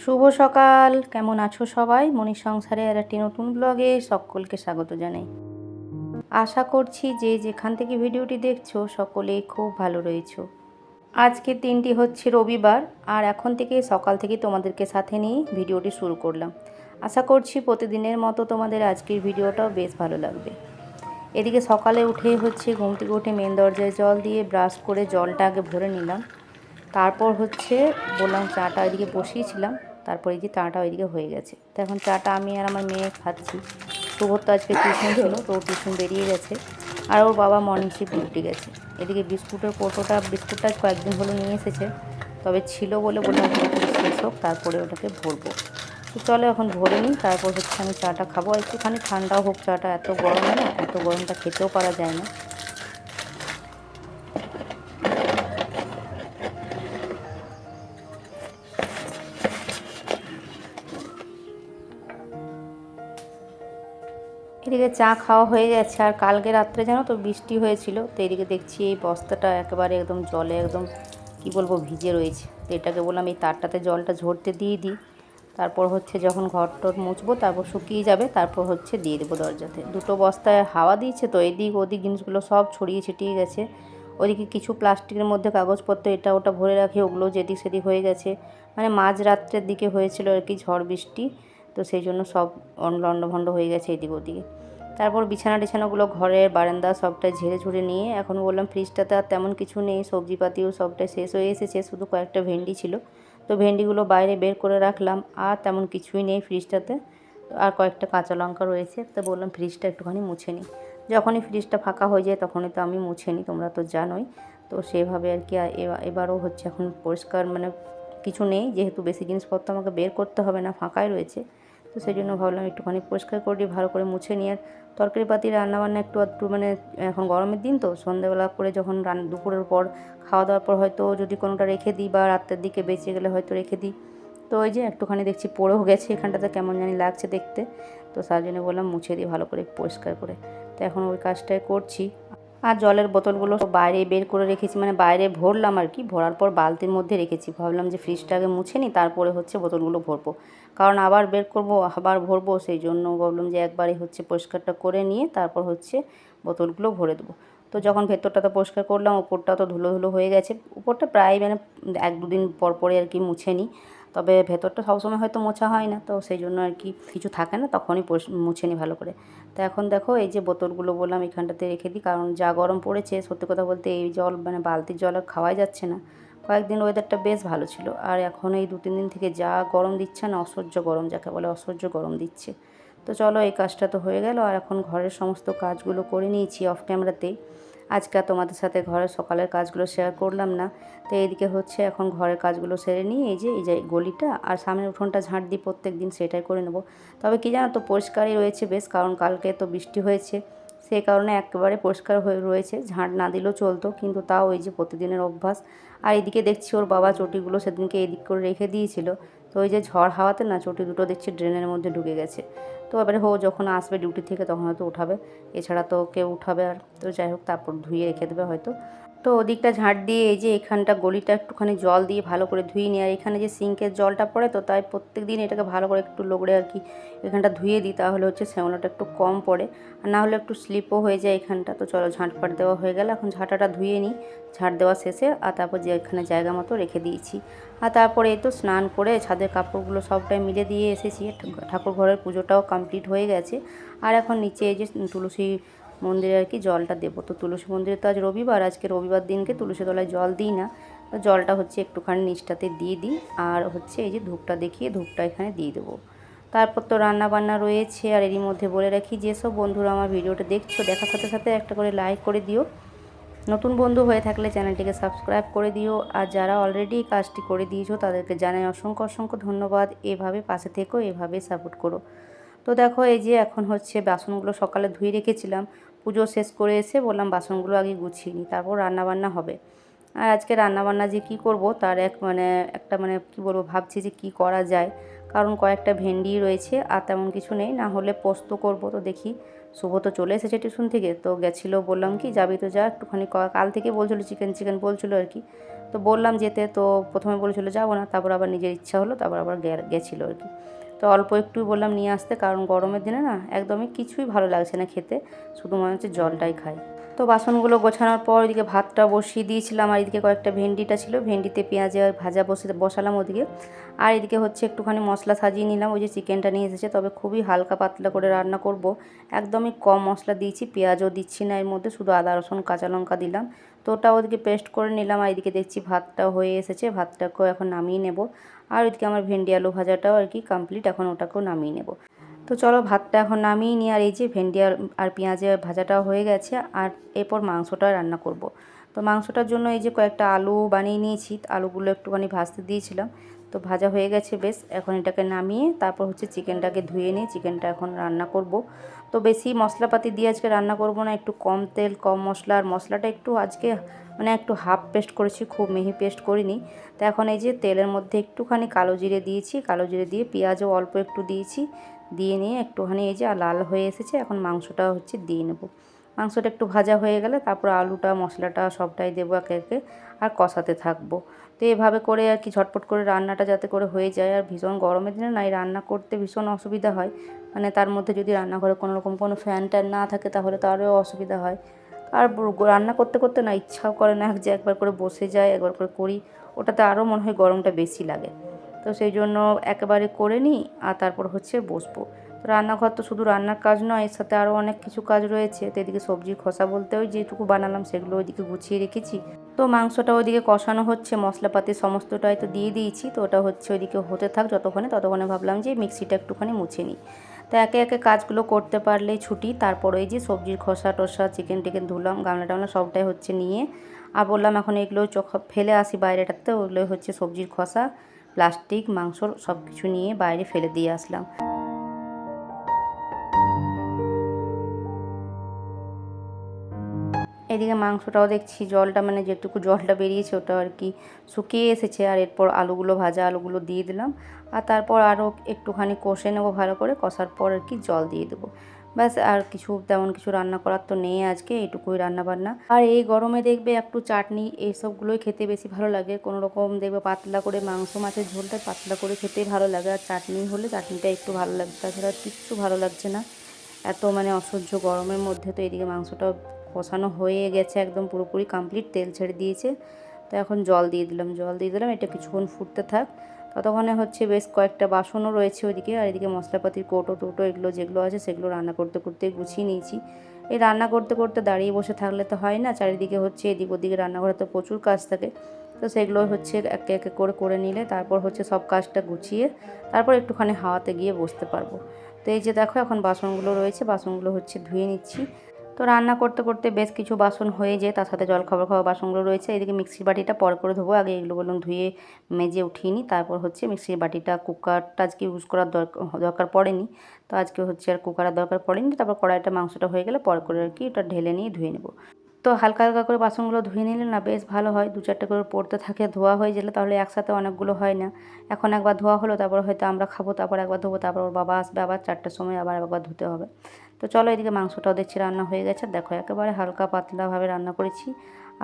শুভ সকাল, কেমন আছো সবাই? মনির সংসারে আর একটি নতুন ব্লগে সকলকে স্বাগত জানাই। আশা করছি যে যেখান থেকে ভিডিওটি দেখছ, সকলেই খুব ভালো রয়েছো। আজকের দিনটি হচ্ছে রবিবার, আর এখন থেকে সকাল থেকে তোমাদেরকে সাথে নিয়ে ভিডিওটি শুরু করলাম। আশা করছি প্রতিদিনের মতো তোমাদের আজকের ভিডিওটাও বেশ ভালো লাগবে। এদিকে সকালে উঠে হচ্ছে ঘুম থেকে উঠে মেন দরজায় জল দিয়ে ব্রাশ করে জলটা আগে ভরে নিলাম। তারপর হচ্ছে বললাম চাটা ওইদিকে বসিয়েছিলাম, তারপরে যে চাটা ওইদিকে হয়ে গেছে। তো এখন চাটা আমি আর আমার মেয়ে খাচ্ছি। শুভর তো আজকে টিউশন ছিল, তো টিউশন বেরিয়ে গেছে। আর ওর বাবা মর্নিং শিফট ডিউটি গেছে। এদিকে বিস্কুটের কোটোটা বিস্কুটটা কয়েকদিন হলো নিয়ে এসেছে, তবে ছিল বলে বললাম শেষ হোক, তারপরে ওটাকে ভরবো। তো চলো এখন ভরে নিই, তারপর হচ্ছে আমি চাটা খাব। একটুখানি ঠান্ডাও হোক, চাটা এত গরম না, এত গরমটা খেতেও পারা যায় না। এদিকে চা খাওয়া হয়ে গেছে। আর কালকে রাত্রে জানো তো বৃষ্টি হয়েছিল, তো এদিকে দেখছি এই বস্তাটা একেবারে একদম জলে একদম, কি বলব, ভিজে রয়েছে। তো এটাকে বললাম এই তারটাতে জলটা ঝরতে দিয়ে দিই। তারপর হচ্ছে যখন ঘর টর মুছবো, তারপর শুকিয়ে যাবে, তারপর হচ্ছে দিয়ে দেবো দরজাতে। দুটো বস্তায় হাওয়া দিয়েছে তো, এদিক ওদিক জিনিসগুলো সব ছড়িয়ে ছিটিয়ে গেছে। ওদিকে কিছু প্লাস্টিকের মধ্যে কাগজপত্র, এটা ওটা ভরে রাখি, ওগুলো যেদিক সেদিক হয়ে গেছে। মানে মাঝ রাত্রের দিকে হয়েছিল আর কি ঝড় বৃষ্টি, তো সেই জন্য সব লণ্ডভণ্ড হয়ে গেছে এদিক ওদিকে। তারপর বিছানা টিছানাগুলো, ঘরের বারান্দা সবটাই ঝেড়ে ঝুড়ে নিয়ে এখন বললাম ফ্রিজটাতে আর তেমন কিছু নেই, সবজিপাতিও সবটাই শেষ হয়ে এসেছে, শুধু কয়েকটা ভেন্ডি ছিল। তো ভেন্ডিগুলো বাইরে বের করে রাখলাম, আর তেমন কিছুই নেই ফ্রিজটাতে। আর কয়েকটা কাঁচা লঙ্কা রয়েছে, তো বললাম ফ্রিজটা একটুখানি মুছে নিই। যখনই ফ্রিজটা ফাঁকা হয়ে যায় তখনই তো আমি মুছে নিই, তোমরা তো জানোই। তো সেভাবে আর কি এবারও হচ্ছে এখন পরিষ্কার মানে কিছু নেই, যেহেতু বেশি জিনিসপত্র আমাকে বের করতে হবে না, ফাঁকাই রয়েছে। তো সেই জন্য ভাবলাম একটুখানি পরিষ্কার করে ভালো করে মুছে নিয়ে তরকারি পাতি রান্নাবান্না একটু একটু মানে এখন গরমের দিন তো সন্ধ্যেবেলা করে যখন রান, দুপুরের পর খাওয়া দাওয়ার পর হয়তো যদি কোনোটা রেখে দিই বা রাতের দিকে বেঁচে গেলে হয়তো রেখে দিই। তো ওই যে একটুখানি দেখছি পড়েও গেছে এখানটাতে, কেমন জানি লাগছে দেখতে। তো তার জন্য বললাম মুছে দিই ভালো করে পরিষ্কার করে। তো এখন ওই কাজটাই করছি। আর জলের বোতলগুলো বাইরে বের করে রেখেছি মানে বাইরে ভরলাম আর কি, ভরার পর বালতির মধ্যে রেখেছি। ভাবলাম যে ফ্রিজটা আগে মুছে নিই, তারপরে হচ্ছে বোতলগুলো ভরবো। কারণ আবার বের করব, আবার ভরবো, সেই জন্য ভাবলাম যে একবারই হচ্ছে পরিষ্কারটা করে নিয়ে তারপর হচ্ছে বোতলগুলো ভরে দেবো। তো যখন ভেতরটা তো পরিষ্কার করলাম উপরটা তো ধুলো ধুলো হয়ে গেছে। উপরটা প্রায় মানে এক দুদিন পর পরে আর কি মুছে নিই। তবে ভেতরটা সবসময় হয়তো মোছা হয় না, তো সেই জন্য আর কি কিছু থাকে না, তখনই মুছে নিই ভালো করে। তো এখন দেখো এই যে বোতলগুলো বললাম এখানটাতে রেখে দিই, কারণ যা গরম পড়েছে সত্যি কথা বলতে এই জল মানে বালতির জল আর খাওয়াই যাচ্ছে না। কয়েকদিন ওয়েদারটা বেশ ভালো ছিল। আর এখন এই দু তিন দিন থেকে যা গরম দিচ্ছে না, অসহ্য গরম যাকে বলে অসহ্য গরম দিচ্ছে। তো চলো এই কাজটা তো হয়ে গেল। আর এখন ঘরের সমস্ত কাজগুলো করে নিয়েছি অফ ক্যামেরাতেই আজকে তোমাদের সাথে ঘরের সকালের কাজগুলো শেয়ার করলাম না। তো এইদিকে হচ্ছে এখন ঘরের কাজগুলো সেরে নিয়ে এই যে এই যে গলিটা আর সামনের উঠোনটা ঝাঁট দিই প্রত্যেক দিন সেটাই করে নেব। তবে কি জানো তো, পরিষ্কারই রয়েছে বেশ, কারণ কালকে তো বৃষ্টি হয়েছে। সেই কারণে একেবারে পরিষ্কার হয়ে রয়েছে। ঝাঁট না দিলেও চলতো, কিন্তু তাও ওই যে প্রতিদিনের অভ্যাস। আর এদিকে দেখছি ওর বাবা চটিগুলো সেদিনকে এদিক করে রেখে দিয়েছিল। তো ওই যে ঝড় হাওয়াতে না চটি দুটো দেখছি ড্রেনের মধ্যে ঢুকে গেছে। তো এবারে হো যখন আসবে ডিউটি থেকে তখন হয়তো উঠাবে। এছাড়া তো কেউ উঠাবে আর। তো যাই হোক, তারপর ধুয়ে রেখে দেবে হয়তো। তো ওদিকটা ঝাঁট দিয়ে এই যে এখানটা গলিটা একটুখানি জল দিয়ে ভালো করে ধুয়ে নিই আর এখানে যে সিঙ্কের জলটা পড়ে তো তাই প্রত্যেক দিন এটাকে ভালো করে একটু লোগড়ে আর কি এখানটা ধুয়ে দিই, তাহলে হচ্ছে শ্যাওলাটা একটু কম পড়ে। আর না হলে একটু স্লিপও হয়ে যায় এখানটা। তো চলো ঝাঁটপাট দেওয়া হয়ে গেলে, এখন ঝাঁটাটা ধুয়ে নিই, ঝাঁট দেওয়া শেষে, আর তারপর যে এখানে জায়গা মতো রেখে দিয়েছি। আর তারপরে এই তো স্নান করে ছাদের কাপড়গুলো সবটাই মিলে দিয়ে এসেছি। ঠাকুর ঘরের পুজোটাও কমপ্লিট হয়ে গেছে। আর এখন নিচে এই যে তুলসী মন্দিরে আর কি জলটা দেবো। তো তুলসী মন্দিরে তো আজ রবিবার, আজকে রবিবার দিনকে তুলসী তলায় জল দিই না। তো জলটা হচ্ছে একটুখানি নিচটাতে দিয়ে দিই, আর হচ্ছে এই যে ধূপটা দেখিয়ে ধূপটা এখানে দিয়ে দেবো। তারপর তো রান্না বান্না রয়েছে, আর এরই মধ্যে বলে রাখি যেসব বন্ধুরা আমার ভিডিওটা দেখছ, দেখার সাথে সাথে একটা করে লাইক করে দিও। নতুন বন্ধু হয়ে থাকলে চ্যানেলটিকে সাবস্ক্রাইব করে দিও, আর যারা অলরেডি কাজটি করে দিয়েছ তাদেরকে জানাই অসংখ্য অসংখ্য ধন্যবাদ। এভাবে পাশে থেকেও এভাবে সাপোর্ট করো। তো দেখো এই যে এখন হচ্ছে বাসনগুলো সকালে ধুয়ে রেখেছিলাম পুজো শেষ করে এসে বললাম, বাসনগুলো আগে গুছিয়ে নিই, তারপর রান্নাবান্না হবে। আর আজকে রান্নাবান্না যে কি করব, তার এক মানে একটা মানে কি বলব, ভাবছি যে কি করা যায়। কারণ কয়েকটা ভেন্ডি রয়েছে, আর তেমন কিছু নেই, না হলে পোস্ত করব তো দেখি। শুভ তো চলে এসেছে টিউশন থেকে, তো গেছিল বললাম কি, যাবি তো যা, একটুখানি কাল থেকে বলছিলো চিকেন চিকেন বলছিলো আর কি। তো বললাম যেতে, তো প্রথমে বলেছিল যাব না, তারপর আবার নিজের ইচ্ছা হলো, তারপর আবার গেছিল আর কি। তো অল্প একটু বললাম নিয়ে আসতে, কারণ গরমের দিনে না একদমই কিছুই ভালো লাগছে না খেতে শুধু মনে হচ্ছে জলটাই খাই। তো বাসনগুলো গোছানোর পর এদিকে ভাতটা বসিয়ে দিয়েছিলাম, আর এদিকে কয়েকটা ভেন্ডিটা ছিল, ভেন্ডিতে পেঁয়াজে ভাজা বসে, বসালাম ওদিকে। আর এদিকে হচ্ছে একটুখানি মশলা সাজিয়ে নিলাম, ওই যে চিকেনটা নিয়ে এসেছে, তবে খুবই হালকা পাতলা করে রান্না করব। একদমই কম মশলা দিয়েছি, পেঁয়াজও দিচ্ছি না এর মধ্যে, শুধু আদা, রসুন, কাঁচা লঙ্কা দিলাম। তো ওটা ওদিকে পেস্ট করে নিলাম আর এদিকে দেখছি ভাতটা হয়ে এসেছে, ভাতটাকেও এখন নামিয়ে নেব আর ওইদিকে আমার ভেন্ডি আলু ভাজাটাও আর কি কমপ্লিট এখন ওটাকেও নামিয়ে নেব তো চলো ভাতটা এখন নামিয়ে নিই, আর এই যে ভেন্ডি আর পেঁয়াজের ভাজাটাও হয়ে গেছে, আর এরপর মাংসটা রান্না করব। তো মাংসটার জন্য এই যে কয়েকটা আলু বানিয়ে নিয়েছি আলুগুলো একটুখানি ভাজতে দিয়েছিলাম। তো ভাজা হয়ে গেছে বেশ, এখন এটাকে নামিয়ে তারপর হচ্ছে চিকেনটাকে ধুয়ে নিয়ে চিকেনটা এখন রান্না করব। তো বেশি মশলাপাতি দিয়ে আজকে রান্না করব না, একটু কম তেল, কম মশলা, আর মশলাটা একটু আজকে মানে একটু হাফ পেস্ট করেছি, খুব মিহি পেস্ট করিনি। তো এখন এই যে তেলের মধ্যে একটুখানি কালো জিরে দিয়েছি, কালো জিরে দিয়ে পেঁয়াজও অল্প একটু দিয়েছি, দিয়ে নিয়ে একটুখানি এই যে লাল হয়ে এসেছে, এখন মাংসটা হচ্ছে দিয়ে নেব। মাংসটা একটু ভাজা হয়ে গেলে তারপর আলুটা, মশলাটা সবটাই দেবো একে একে আর কষাতে থাকব। তো এভাবে করে আর কি ঝটপট করে রান্নাটা যাতে করে হয়ে যায়। আর ভীষণ গরমের দিনে না, এই রান্না করতে ভীষণ অসুবিধা হয়। মানে তার মধ্যে যদি রান্নাঘরে কোনো রকম কোনো ফ্যান ট্যান না থাকে তাহলে তো আরও অসুবিধা হয়। আর রান্না করতে করতে না ইচ্ছাও করে না যে একবার করে বসে যায়, একবার করে করি। ওটাতে আরও মনে হয় গরমটা বেশি লাগে। তো সেই জন্য একেবারে করে নিই আর তারপর হচ্ছে বসবো। রান্নাঘর তো শুধু রান্নার কাজ নয়, এর সাথে আরও অনেক কিছু কাজ রয়েছে। তো এদিকে সবজির খোসা বলতে ওই যেটুকু বানালাম, সেগুলো ওইদিকে গুছিয়ে রেখেছি। তো মাংসটা ওইদিকে কষানো হচ্ছে, মশলাপাতি সমস্তটাই তো দিয়ে দিয়েছি। তো ওটা হচ্ছে ওইদিকে হতে থাক যতক্ষণে, ততক্ষণে ভাবলাম যে মিক্সিটা একটুখানি মুছে নিই। তো একে একে কাজগুলো করতে পারলেই ছুটি, তারপর ওই যে সবজির খোসা টোসা, চিকেন টিকেন ধুলাম, গামলা টামলা সবটাই হচ্ছে নিয়ে, আর বললাম এখন এগুলো চোখ ফেলে আসি বাইরেটাতে, ওগুলোই হচ্ছে সবজির খোসা, প্লাস্টিক, মাংস সব কিছু নিয়ে বাইরে ফেলে দিয়ে আসলাম। এদিকে মাংসটাও দেখছি, জলটা মানে যেটুকু জলটা বেরিয়েছে ওটা আর কি শুকিয়ে এসেছে। আর এরপর আলুগুলো ভাজা আলুগুলো দিয়ে দিলাম। আর তারপর আরও একটুখানি কষে নেব ভালো করে, কষার পর আর কি জল দিয়ে দেবো। ব্যাস, আর কিছু তেমন কিছু রান্না করার তো নেই আজকে এইটুকুই রান্না বান্না আর এই গরমে দেখবে একটু চাটনি, এইসবগুলোই খেতে বেশি ভালো লাগে। কোনো রকম দেখবে পাতলা করে মাংস, মাছের ঝোলটা পাতলা করে খেতেই ভালো লাগে। আর চাটনি হলে চাটনিটা একটু ভালো লাগবে তাছাড়া কিচ্ছু ভালো লাগছে না। এত মানে অসহ্য গরমের মধ্যে তো এদিকে মাংসটাও কষানো হয়ে গেছে একদম পুরোপুরি কমপ্লিট তেল ছেড়ে দিয়েছে। তো এখন জল দিয়ে দিলাম, জল দিয়ে দিলাম, এটা কিছুক্ষণ ফুটতে থাক। ততক্ষণে হচ্ছে বেশ কয়েকটা বাসনও রয়েছে ওইদিকে, আর এদিকে মশলাপাতির কৌটো টোটো এগুলো যেগুলো আছে সেগুলো রান্না করতে করতে গুছিয়ে নিয়েছি। এই রান্না করতে করতে দাঁড়িয়ে বসে থাকলে তো হয় না, চারিদিকে হচ্ছে এদিক ওদিকে রান্নাঘরে তো প্রচুর কাজ থাকে। তো সেগুলো হচ্ছে একে একে করে করে নিলে তারপর হচ্ছে সব কাজটা গুছিয়ে তারপর একটুখানি হাওয়াতে গিয়ে বসতে পারব। তো এই যে দেখো এখন বাসনগুলো রয়েছে, বাসনগুলো হচ্ছে ধুয়ে নিচ্ছি। তো রান্না করতে করতে বেশ কিছু বাসন হয়ে যায়। তার সাথে জল খাবার খাওয়া বাসনগুলো রয়েছে। এদিকে মিক্সির বাটিটা পর করে ধোবো। আগে এগুলো বললাম ধুয়ে মেজে উঠিয়ে নিই। তারপর হচ্ছে মিক্সির বাটিটা, কুকারটা আজকে ইউজ করার দরকার দরকার পড়েনি। তো আজকে হচ্ছে আর কুকারের দরকার পড়েনি। তারপর কড়াইটা মাংসটা হয়ে গেলে পর করে আর কি ওটা ঢেলে নিয়ে ধুয়ে নেব। তো হালকা হালকা করে বাসনগুলো ধুয়ে নিলে না বেশ ভালো হয়। দু চারটে করে পড়তে থাকে, ধোয়া হয়ে গেলে তাহলে একসাথে অনেকগুলো হয় না। এখন একবার ধোয়া হলো, তারপর হয়তো আমরা খাব, তারপর একবার ধোবো, তারপর ওর বাবা আসবে আবার চারটের সময় আবার একবার ধুতে হবে। তো চলো এদিকে মাংসটাও দেখছি রান্না হয়ে গেছে। দেখো, একেবারে হালকা পাতলাভাবে রান্না করেছি।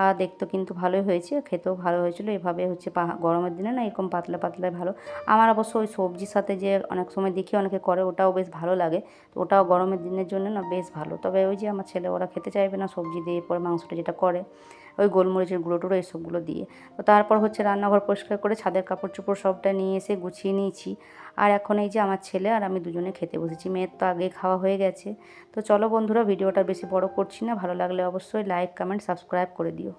আর দেখতে কিন্তু ভালোই হয়েছে, খেতেও ভালো হয়েছিল। এভাবে হচ্ছে গরমের দিনে না এরকম পাতলা পাতলাই ভালো। আমার অবশ্য ওই সবজির সাথে যে অনেক সময় দেখি অনেকে করে, ওটাও বেশ ভালো লাগে। তো ওটাও গরমের দিনের জন্য না বেশ ভালো। তবে ওই যে আমার ছেলে, ওরা খেতে চাইবে না সবজি দিয়ে পরে মাংসটা যেটা করে। ওই গোলমরিচের গুঁড়ো টুড়ো এসবগুলো দিয়ে। তো তারপর হচ্ছে রান্নাঘর পরিষ্কার করে ছাদের কাপড় চোপড় সবটা নিয়ে এসে গুছিয়ে নিয়েছি। আর এখন এই যে আমার ছেলে আর আমি দুজনে খেতে বসেছি। মেয়ের তো আগে খাওয়া হয়ে গেছে। তো চলো বন্ধুরা, ভিডিওটা বেশি বড় করছি না। ভালো লাগলে অবশ্যই লাইক কমেন্ট সাবস্ক্রাইব করে দিও।